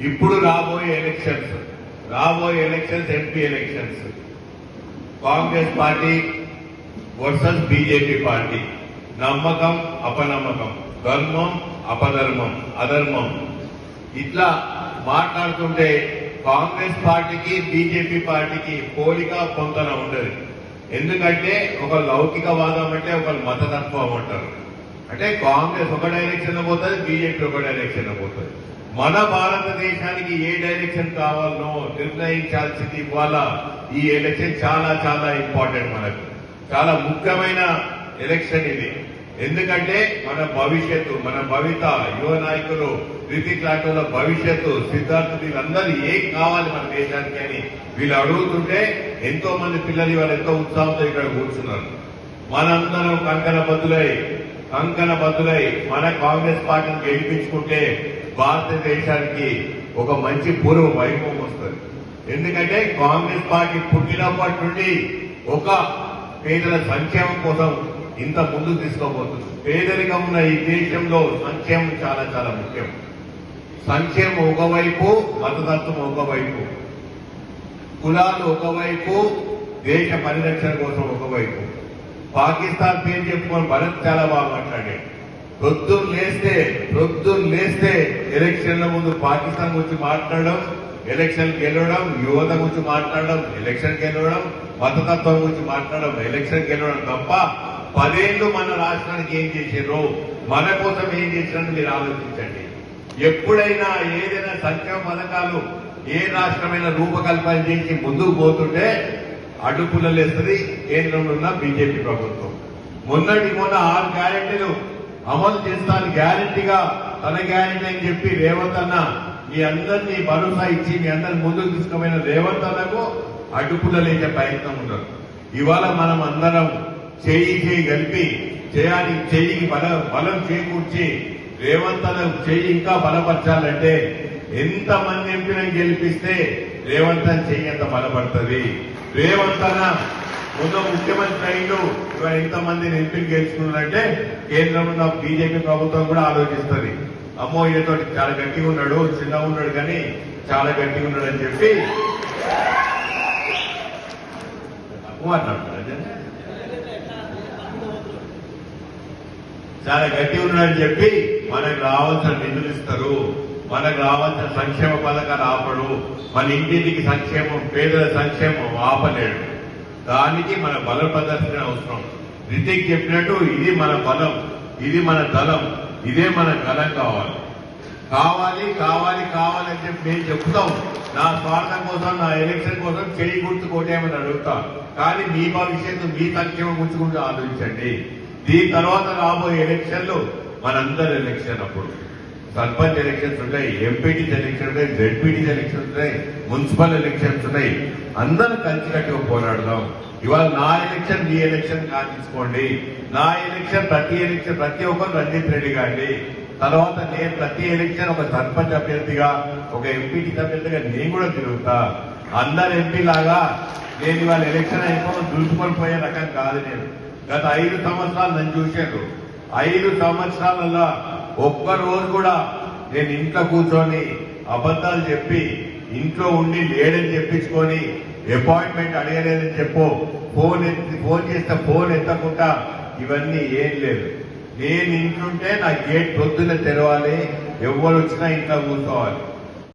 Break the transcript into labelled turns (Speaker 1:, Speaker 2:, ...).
Speaker 1: ఇప్పుడు రాబోయే ఎలక్షన్స్ రాబోయే elections MP elections. Congress party versus BJP party. నమ్మకం అపనమ్మకం. ధర్మం అపధర్మం. అధర్మం. ఇట్లా మాట్లాడుతుంటే కాంగ్రెస్ పార్టీకి బీజేపీ పార్టీకి పోలిక పొంతన ఉండదు. ఎందుకంటే ఒక లౌకికవాదం అంటే ఒక మతతత్వం అంటారు. అంటే కాంగ్రెస్ ఒక డైరెక్షన్ పోతుంది బీజేపీ ఒక డైరెక్షన్ పోతుంది. మన భారతదేశానికి ఏ డైరెక్షన్ కావాలనో నిర్ణయించాల్సింది ఇవాళ ఈ ఎలక్షన్ చాలా చాలా ఇంపార్టెంట్ మనకు. చాలా ముఖ్యమైన ఎలక్షన్ ఇది. ఎందుకంటే మన భవిష్యత్తు మన భవిత యువ నాయకులు రితిక్ లాంటి భవిష్యత్తు సిద్ధార్థ వీళ్ళందరూ ఏం కావాలి మన దేశానికి అని వీళ్ళు అడుగుతుంటే ఎంతో మంది పిల్లలు ఇవాళ ఎంతో ఉత్సాహంతో ఇక్కడ కూర్చున్నారు. మనందరం కంకణ బద్దులై కంకణ బద్దులై మన కాంగ్రెస్ పార్టీని గెలిపించుకుంటే భారతదేశానికి ఒక మంచి పూర్వ వైభవం వస్తుంది. ఎందుకంటే కాంగ్రెస్ పార్టీ పుట్టినప్పటి నుండి ఒక పేదల సంక్షేమం కోసం ఇంత ముందు తీసుకోబోతుంది. పేదరికం ఉన్న ఈ దేశంలో సంక్షేమం చాలా చాలా ముఖ్యం. సంక్షేమం ఒకవైపు మతతత్వం ఒకవైపు కులాలు ఒకవైపు దేశ పరిరక్షణ కోసం ఒకవైపు. పాకిస్తాన్ పేరు చెప్పుకొని భరత్ చాలా బాగా మాట్లాడాడు. ప్రొద్దున లేస్తే ప్రొద్దున లేస్తే ఎలక్షన్ల ముందు పాకిస్తాన్ గురించి మాట్లాడడం ఎలక్షన్ గెలవడం యువత గురించి మాట్లాడడం ఎలక్షన్ గెలవడం మతతత్వం గురించి మాట్లాడడం ఎలక్షన్ గెలవడం తప్ప పదేళ్ళు మన రాష్ట్రానికి ఏం చేసారు మన కోసం ఏం చేశారని మీరు ఆలోచించండి. ఎప్పుడైనా ఏదైనా సంక్షేమ పథకాలు ఏ రాష్ట్రమైన రూపకల్పన చేసి ముందుకు పోతుంటే అడ్డుపుల్లలేస్తుంది కేంద్రంలో ఉన్న బీజేపీ ప్రభుత్వం. మొన్నటి మొన్న ఆరు గ్యారెంటీలు అమలు చేస్తాను గ్యారెంటీగా తన గ్యారంటీ అని చెప్పి రేవంత్ అన్న మీ అందరినీ భరోసా ఇచ్చి మీ అందరిని ముందుకు తీసుకుపోయిన రేవంత్ అన్నకు అడ్డుపుల్లలేసే ప్రయత్నం ఉండదు ఇవాళ మనం అందరం చేయి చేయి కలిపి చేయడానికి చెయ్యికి బల బలం చేకూర్చి రేవంత్ అన్న చెయ్యి ఇంకా బలపరచాలంటే ఎంత మంది ఎంపీలను గెలిపిస్తే రేవంత్ అన్న చెయ్యి ఎంత బలపడుతుంది? రేవంత్ అన్న ముందు ముఖ్యమంత్రి అయిండు. ఇవాళ ఎంతమందిని ఎంపీలు గెలుచుకున్నారంటే కేంద్రంలో ఉన్న బీజేపీ ప్రభుత్వం కూడా ఆలోచిస్తుంది. అమ్మో ఈయనతో చాలా గట్టిగా ఉన్నాడు చిన్నగా ఉన్నాడు కానీ చాలా గట్టిగా ఉన్నాడు అని చెప్పి మాట్లాడుతున్నారు చాలా గట్టి ఉన్నాడని చెప్పి మనకు రావాల్సిన నిధులు ఇస్తారు. మనకు రావాల్సిన సంక్షేమ పథకాలు ఆపడు. మన ఇంటింటికి సంక్షేమం పేదల సంక్షేమం ఆపలేడు. దానికి మన బల ప్రదర్శన అవసరం. రితిక్ చెప్పినట్టు ఇది మన బలం ఇది మన దళం ఇదే మన గలం కావాలి. కావాలి కావాలి కావాలి అని చెప్పి నేను చెప్తాం. నా స్వార్థం కోసం నా ఎలక్షన్ కోసం చేయి గుర్తు కొట్టేయమని అడుగుతా. కానీ మీ భవిష్యత్తు మీ సంక్షేమం గుర్తుకుంటూ ఆలోచించండి. దీని తర్వాత రాబోయే ఎలక్షన్లు మనందరి ఎలక్షన్ అప్పుడు. సర్పంచ్ ఎలక్షన్స్ ఉన్నాయి ఎంపీటీస్ ఎలక్షన్ ఉన్నాయి జెడ్పీటీస్ ఎలక్షన్స్ ఉన్నాయి మున్సిపల్ ఎలక్షన్స్ ఉన్నాయి. అందరూ కలిసికట్టుగా పోరాడదాం. ఇవాళ నా ఎలక్షన్ మీ ఎలక్షన్ తీసుకోండి. నా ఎలక్షన్ ప్రతి ఎలక్షన్ ప్రతి ఒక్కరు రంజిత్ రెడ్డి గారిని తర్వాత నేను ప్రతి ఎలక్షన్ ఒక సర్పంచ్ అభ్యర్థిగా ఒక ఎంపీటీ అభ్యర్థిగా నేను కూడా తిరుగుతా. అందరు ఎంపీ లాగా నేను ఇవాళ ఎలక్షన్ అయిపోయి దూసుకొని పోయే రకం కాదు నేను. గత ఐదు సంవత్సరాలు నన్ను చూశాను ఐదు సంవత్సరాలలో ఒక్క రోజు కూడా నేను ఇంట్లో కూర్చొని అబద్ధాలు చెప్పి ఇంట్లో ఉండి లేడని చెప్పించుకొని అపాయింట్మెంట్ అడగలేదని చెప్పు. ఫోన్ ఎత్తి ఫోన్ చేస్తే ఫోన్ ఎత్తకుండా ఇవన్నీ ఏం లేదు. నేను ఇంట్లుంటే నా గేట్ పొద్దున తెరవాలి. ఎవరు వచ్చినా ఇంట్లో కూర్చోవాలి.